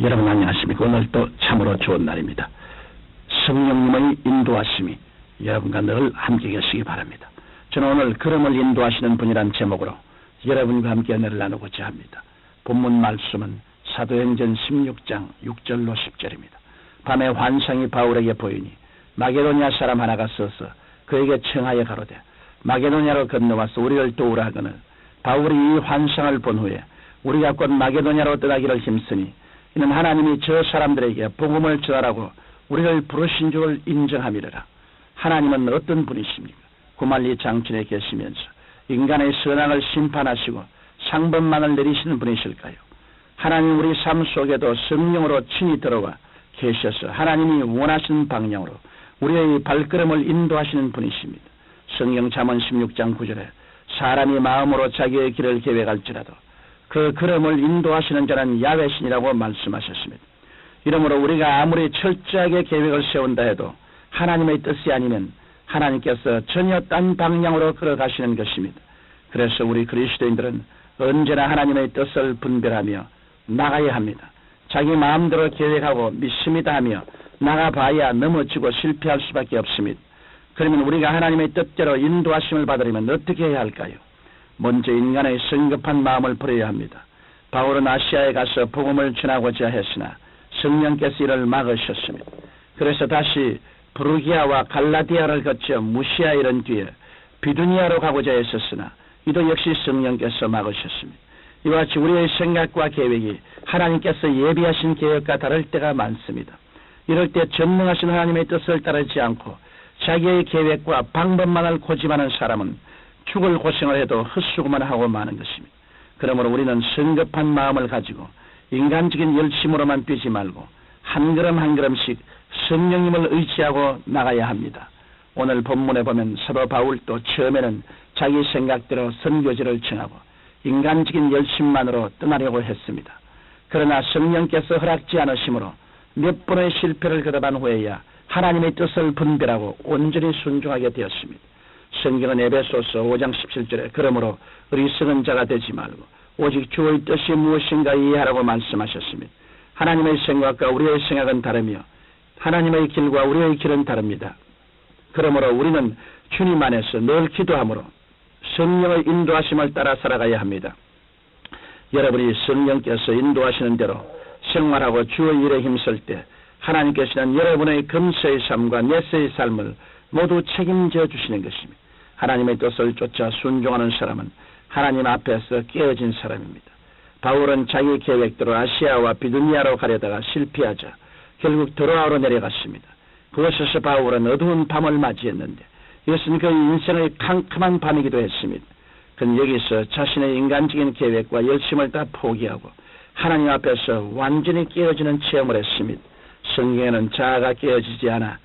여러분 안녕하십니까. 오늘 또 참으로 좋은 날입니다. 성령님의 인도하심이 여러분과 늘 함께 계시기 바랍니다. 저는 오늘 걸음을 인도하시는 분이란 제목으로 여러분과 함께 은혜를 나누고자 합니다. 본문 말씀은 사도행전 16장 6절로 10절입니다. 밤에 환상이 바울에게 보이니 마게도냐 사람 하나가 서서 그에게 청하여 가로되 마게도냐로 건너와서 우리를 도우라 하거늘 바울이 이 환상을 본 후에 우리가 곧 마게도냐로 떠나기를 힘쓰니 이는 하나님이 저 사람들에게 복음을 전하라고 우리를 부르신 줄 인정함이라. 하나님은 어떤 분이십니까? 구말리 장춘에 계시면서 인간의 선악을 심판하시고 상범만을 내리시는 분이실까요? 하나님 우리 삶 속에도 성령으로 친히 들어와 계셔서 하나님이 원하시는 방향으로 우리의 발걸음을 인도하시는 분이십니다. 성경 잠언 16장 9절에 사람이 마음으로 자기의 길을 계획할지라도 그 걸음을 인도하시는 자는 야외신이라고 말씀하셨습니다. 이러므로 우리가 아무리 철저하게 계획을 세운다 해도 하나님의 뜻이 아니면 하나님께서 전혀 딴 방향으로 걸어가시는 것입니다. 그래서 우리 그리스도인들은 언제나 하나님의 뜻을 분별하며 나가야 합니다. 자기 마음대로 계획하고 믿습니다 하며 나가봐야 넘어지고 실패할 수밖에 없습니다. 그러면 우리가 하나님의 뜻대로 인도하심을 받으려면 어떻게 해야 할까요? 먼저 인간의 성급한 마음을 버려야 합니다. 바울은 아시아에 가서 복음을 전하고자 했으나 성령께서 이를 막으셨습니다. 그래서 다시 브루기아와 갈라디아를 거쳐 무시아 이런 뒤에 비두니아로 가고자 했었으나 이도 역시 성령께서 막으셨습니다. 이와 같이 우리의 생각과 계획이 하나님께서 예비하신 계획과 다를 때가 많습니다. 이럴 때 전능하신 하나님의 뜻을 따르지 않고 자기의 계획과 방법만을 고집하는 사람은 죽을 고생을 해도 헛수고만 하고 마는 것입니다. 그러므로 우리는 성급한 마음을 가지고 인간적인 열심으로만 뛰지 말고 한 걸음 한 걸음씩 성령님을 의지하고 나가야 합니다. 오늘 본문에 보면 사도 바울도 처음에는 자기 생각대로 선교지를 청하고 인간적인 열심만으로 떠나려고 했습니다. 그러나 성령께서 허락지 않으심으로 몇 번의 실패를 거듭한 후에야 하나님의 뜻을 분별하고 온전히 순종하게 되었습니다. 성경은 에베소서 5장 17절에 그러므로 어리석은 자가 되지 말고 오직 주의 뜻이 무엇인가 이해하라고 말씀하셨습니다. 하나님의 생각과 우리의 생각은 다르며 하나님의 길과 우리의 길은 다릅니다. 그러므로 우리는 주님 안에서 늘 기도함으로 성령의 인도하심을 따라 살아가야 합니다. 여러분이 성령께서 인도하시는 대로 생활하고 주의 일에 힘쓸 때 하나님께서는 여러분의 금세의 삶과 내세의 삶을 모두 책임져 주시는 것입니다. 하나님의 뜻을 쫓아 순종하는 사람은 하나님 앞에서 깨어진 사람입니다. 바울은 자기 계획대로 아시아와 비두니아로 가려다가 실패하자 결국 드로아로 내려갔습니다. 그것에서 바울은 어두운 밤을 맞이했는데 이것은 그 인생의 캄캄한 밤이기도 했습니다. 그는 여기서 자신의 인간적인 계획과 열심을 다 포기하고 하나님 앞에서 완전히 깨어지는 체험을 했습니다. 성경에는 자아가 깨어지지 않아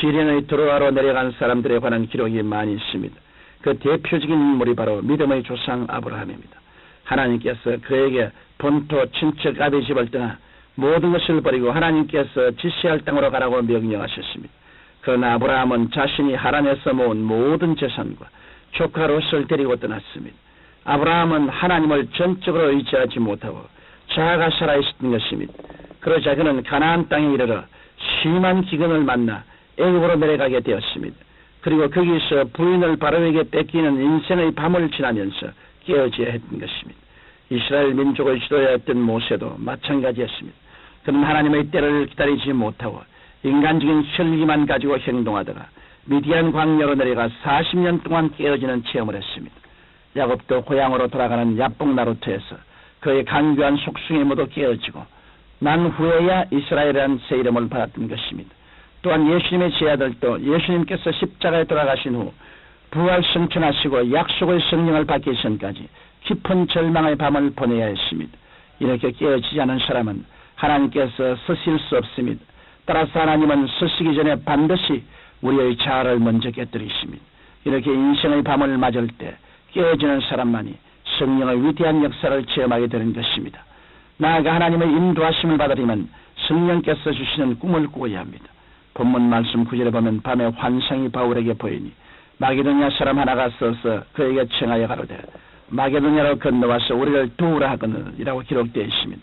시련의 드로아로 내려간 사람들에 관한 기록이 많이 있습니다. 그 대표적인 인물이 바로 믿음의 조상 아브라함입니다. 하나님께서 그에게 본토 친척 아비 집을 떠나 모든 것을 버리고 하나님께서 지시할 땅으로 가라고 명령하셨습니다. 그러나 아브라함은 자신이 하란에서 모은 모든 재산과 조카 롯을 데리고 떠났습니다. 아브라함은 하나님을 전적으로 의지하지 못하고 자아가 살아있었던 것입니다. 그러자 그는 가나안 땅에 이르러 심한 기근을 만나 애굽으로 내려가게 되었습니다. 그리고 거기서 부인을 바로에게 뺏기는 인생의 밤을 지나면서 깨어져야 했던 것입니다. 이스라엘 민족을 지도했던 모세도 마찬가지였습니다. 그는 하나님의 때를 기다리지 못하고 인간적인 혈기만 가지고 행동하다가 미디안 광야로 내려가 40년 동안 깨어지는 체험을 했습니다. 야곱도 고향으로 돌아가는 야복나루트에서 그의 강교한 속성이 모두 깨어지고 난 후에야 이스라엘이라는 새 이름을 받았던 것입니다. 또한 예수님의 제자들도 예수님께서 십자가에 돌아가신 후 부활 승천하시고 약속의 성령을 받기 전까지 깊은 절망의 밤을 보내야 했습니다. 이렇게 깨어지지 않은 사람은 하나님께서 쓰실 수 없습니다. 따라서 하나님은 쓰시기 전에 반드시 우리의 자아를 먼저 깨뜨리십니다. 이렇게 인생의 밤을 맞을 때 깨어지는 사람만이 성령의 위대한 역사를 체험하게 되는 것입니다. 나아가 하나님의 인도하심을 받으려면 성령께서 주시는 꿈을 꾸어야 합니다. 본문 말씀 구절에 보면 밤에 환상이 바울에게 보이니 마게도냐 사람 하나가 서서 그에게 청하여 가로되 마게도냐로 건너와서 우리를 도우라 하거늘 이라고 기록되어 있습니다.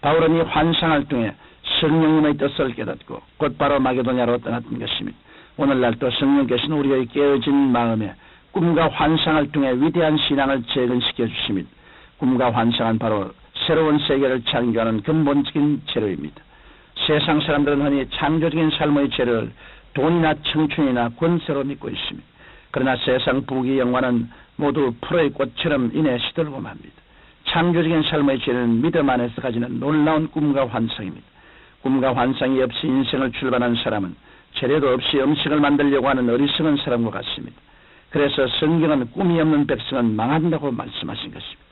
바울은 이 환상을 통해 성령님의 뜻을 깨닫고 곧바로 마게도냐로 떠났던 것입니다. 오늘날 또 성령께서는 우리의 깨어진 마음에 꿈과 환상을 통해 위대한 신앙을 재건시켜 주십니다. 꿈과 환상은 바로 새로운 세계를 창조하는 근본적인 재료입니다. 세상 사람들은 흔히 창조적인 삶의 재료를 돈이나 청춘이나 권세로 믿고 있습니다. 그러나 세상 부귀 영화는 모두 풀의 꽃처럼 인해 시들고 맙니다. 창조적인 삶의 재료는 믿음 안에서 가지는 놀라운 꿈과 환상입니다. 꿈과 환상이 없이 인생을 출발한 사람은 재료도 없이 음식을 만들려고 하는 어리석은 사람과 같습니다. 그래서 성경은 꿈이 없는 백성은 망한다고 말씀하신 것입니다.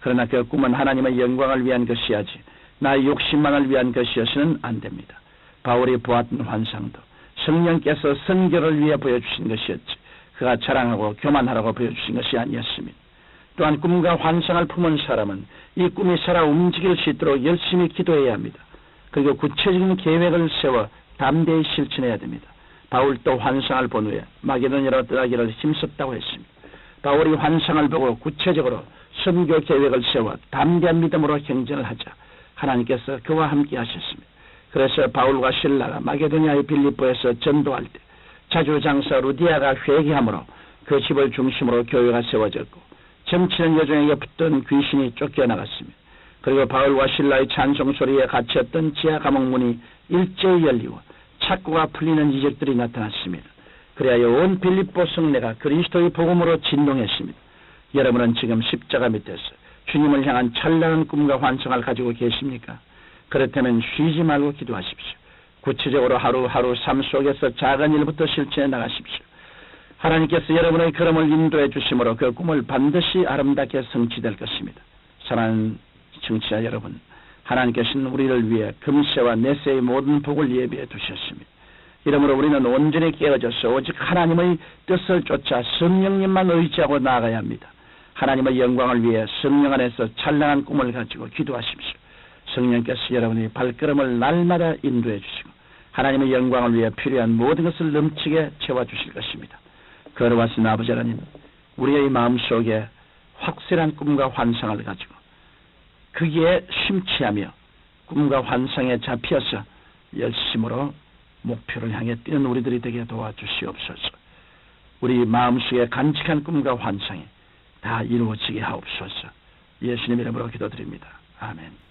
그러나 그 꿈은 하나님의 영광을 위한 것이야지 나의 욕심만을 위한 것이어서는 안 됩니다. 바울이 보았던 환상도 성령께서 선교를 위해 보여주신 것이었지 그가 자랑하고 교만하라고 보여주신 것이 아니었습니다. 또한 꿈과 환상을 품은 사람은 이 꿈이 살아 움직일 수 있도록 열심히 기도해야 합니다. 그리고 구체적인 계획을 세워 담대히 실천해야 됩니다. 바울도 환상을 본 후에 마게도니아로 떠나기를 힘썼다고 했습니다. 바울이 환상을 보고 구체적으로 선교 계획을 세워 담대한 믿음으로 경전을 하자 하나님께서 그와 함께 하셨습니다. 그래서 바울과 신라가 마게도니아의 빌립보에서 전도할 때 자주 장사 루디아가 회개함으로 그 집을 중심으로 교회가 세워졌고 정치는 여종에게 붙던 귀신이 쫓겨나갔습니다. 그리고 바울과 신라의 찬송 소리에 갇혔던 지하 감옥 문이 일제히 열리고 착고가 풀리는 이적들이 나타났습니다. 그래야 온 빌립보 성내가 그리스도의 복음으로 진동했습니다. 여러분은 지금 십자가 밑에서 주님을 향한 찬란한 꿈과 환상을 가지고 계십니까? 그렇다면 쉬지 말고 기도하십시오. 구체적으로 하루하루 삶 속에서 작은 일부터 실천해 나가십시오. 하나님께서 여러분의 걸음을 인도해 주심으로 그 꿈을 반드시 아름답게 성취될 것입니다. 사랑하는 청취자 여러분, 하나님께서는 우리를 위해 금세와 내세의 모든 복을 예비해 두셨습니다. 이러므로 우리는 온전히 깨어져서 오직 하나님의 뜻을 쫓아 성령님만 의지하고 나아가야 합니다. 하나님의 영광을 위해 성령 안에서 찬란한 꿈을 가지고 기도하십시오. 성령께서 여러분의 발걸음을 날마다 인도해 주시고 하나님의 영광을 위해 필요한 모든 것을 넘치게 채워주실 것입니다. 걸어와신 아버지 하나님, 우리의 마음속에 확실한 꿈과 환상을 가지고 거기에 심취하며 꿈과 환상에 잡혀서 열심으로 목표를 향해 뛰는 우리들이 되게 도와주시옵소서. 우리 마음속에 간직한 꿈과 환상이 다 이루어지게 하옵소서. 예수님 이름으로 기도드립니다. 아멘.